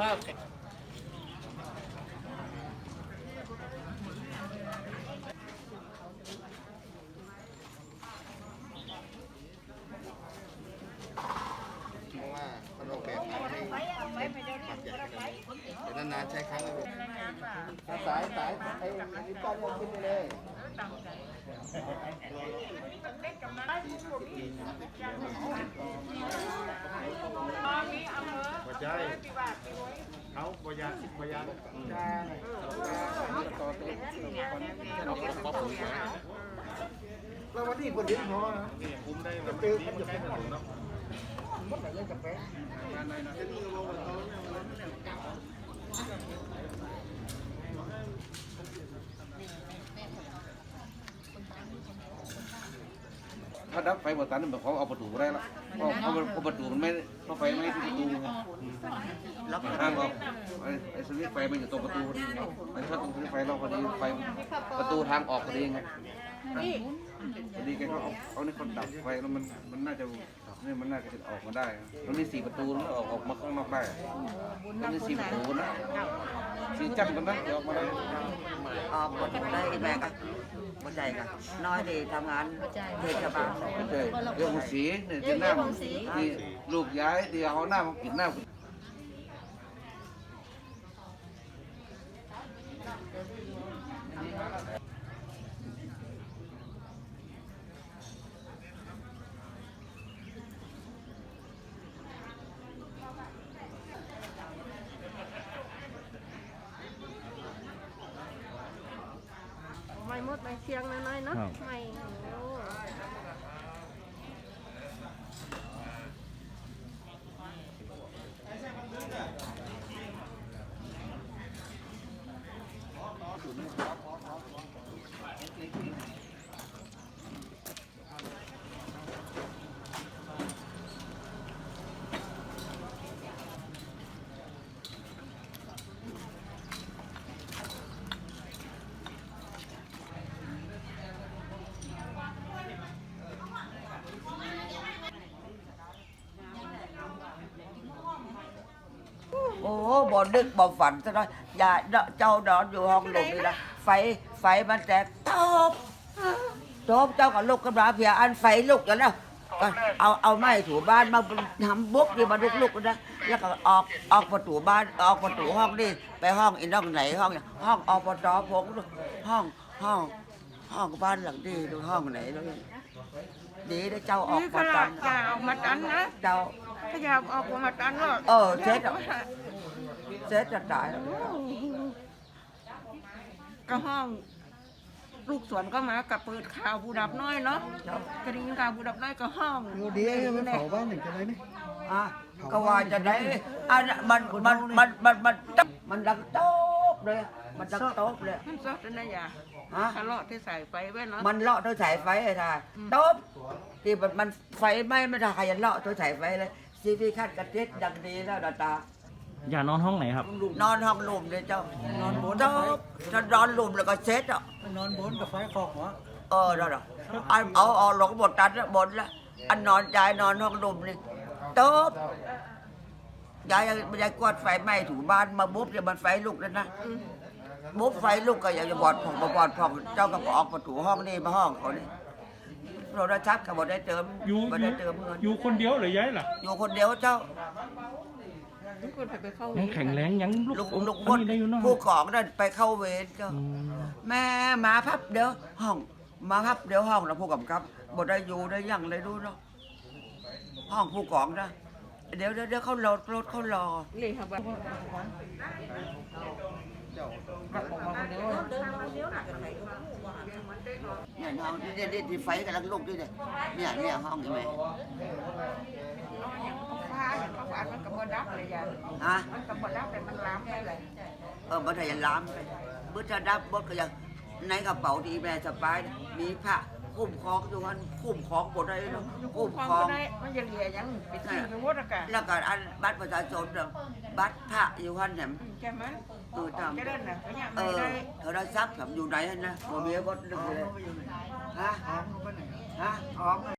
ครับ นานๆใช้ครั้งละ สายสายไอ้นี่ป้าเลือกขึ้นไปเลยบ่ใจเขาบ่อยากคิดบ่อยากได้แล้ววันนี้คนเลี้ยงพอนะนี่คุ้มได้มันดีมันใกล้ถนนเนาะมดไหนเล่นกาแฟ ถ้าดับไฟบดตันแบบเขาเอาประตูได้ละเพราะเพราะเพราะประตูมันไม่เพราะไฟไม่ที่ประตูไงห้างออกไอ้ไอ้สวิตช์ไฟมันอยู่ตรงประตูพอดีไงมันถ้าตรงสวิตช์ไฟเราพอดีไฟประตูทางออกพอดีไงพอดีแกก็เอาเอาในคนดับไฟแล้วมันมันน่าจะนี่มันน่าจะออกมาได้มันมีสี่ประตูแล้วออกออกมาข้างนอกได้มันมีสี่ประตูนะสี่จังกันนะเดี๋ยวออกมาได้ออกหมดได้แม่ก็ หมดใจก็น้อยดีทำงานเทศบาลไม่ใช่เรื่องของสีเนี่ยที่หน้าที่ลูกย้ายที่เอาหน้ามาปิดหน้า ไม่หมดไม่เชียงน้อยๆเนาะไม่โอ้ โอ้บ่นึกบ่ฝันซะหน่อยอย่าเจ้านอนอยู่ห้องหลบนี่นะไฟไฟมันแตกตบตบเจ้ากับลูกกับหลานเพียอันไฟลุกแล้วนะก็เอาเอาไม้ถูบ้านมาทำบุกนี่มาลุกลุกๆนะแล้วก็ออกออกประตูบ้านออกประตูห้องนี่ไปห้องอีน้องไหนห้องห้องอบตพงห้องห้องห้องบ้านหลังนี้ดูห้องไหนดูดีนะเจ้าออกนี่ขมานาตัดนจะเอามาตันนะเจ้าถ้าอยากออกมาตันก็เออเช็ดอะ เซ็ตจะตายแล้วก็ห้องลูกสวนก็มากับเปิดข่าวบูดับน้อยเนาะกระดิ่งข่าวบูดับน้อยก็ห้องดูดีไอ้มันเผาบ้านหนึ่งจะได้ไหมอะก็ว่าจะได้อันนั้นมันมันมันมันมันมันมันดังโต๊บเลยอะมันดังโต๊บเลยมันซอสนะยาฮะทะเลาะที่ใส่ไปไว้เนาะมันเลาะตัวสายไฟไอ้ท่าโต๊บที่มันมันไฟไหม้ไม่ได้ใครจะเลาะตัวสายไฟเลยซีพีคัดกระเท็ดดังดีแล้วดาตา อย่านอนห้องไหนครับ นอนห้องลุมเลยเจ้านอนบนโต๊บถ้านอนลุมแล้วก็เซ็ตอะนอนบนกับไฟคอกหัวเออนั่นน่ะอันเอาเอาหลงบทตัดแล้วบนละอันนอนยายนอนห้องลุมนี่โต๊บยายยายกวาดไฟไหม้ถูบ้านมาบุ๊บเดี๋ยวมันไฟลุกแล้วนะบุ๊บไฟลูกก็อยากจะบอดผ่องบ่บอดผ่องเจ้าก็บออกประตูห้องนี่มาห้องเขานี่โทรศัพท์ก็บ่ได้เติมอยู่บ่อได้ยู่เติมเงินอยู่คนเดียวหรือย้ายล่ะอยู่คนเดียวเจ้า ทุกคนไปเข้ายังแข็งแรงยังลุกลูกลูกอับนดนี้ได้อยู่เนาะผู้ของนั่นไปเข้าเวรเจ้าอืมแม่มาพับเดี๋ยวห้อง มาพับเดี๋ยวห้องนะผู้กำกับบ่ได้อยู่ได้ยังเลยดูเนาะห้องผู้กองนะเดี๋ยวเดี๋ยวเดี๋ยวเขารถรถเขารอเลยค่ะบ้านเนี่ยห้องที่เนี่ยที่ที่ไฟกำลังลุกด้วยเนี่ยเนี่ยเนี่ยห้องนี่ไหมฟ้าอย่างเขาบ้านมันกับบดับเลยยาฮะมันกับบดับแต่มันล้ำได้เลยเออบัตรยันล้ามบัตรดับบดก็ยังในกระเป๋าที่แม่สบายนะมีผ้าคุ้มคล้องอยู่กันคุ้มคล้องหมดเลยเนาะอยู่คุ้คู่มความคล้องก็ได้มันยังเหลือยังไปซื้อไปวดอากาศแล้วก็อันบัตรประชาชนเนาะบัตรพระอยู่หันแหมใช่ไหมเออตามจะเล่นนะก็ยังเอไม่อได้โทรศัพท์ผมอยู่ไหนหั่นนะบ่มีบัตรเลยฮะฮะ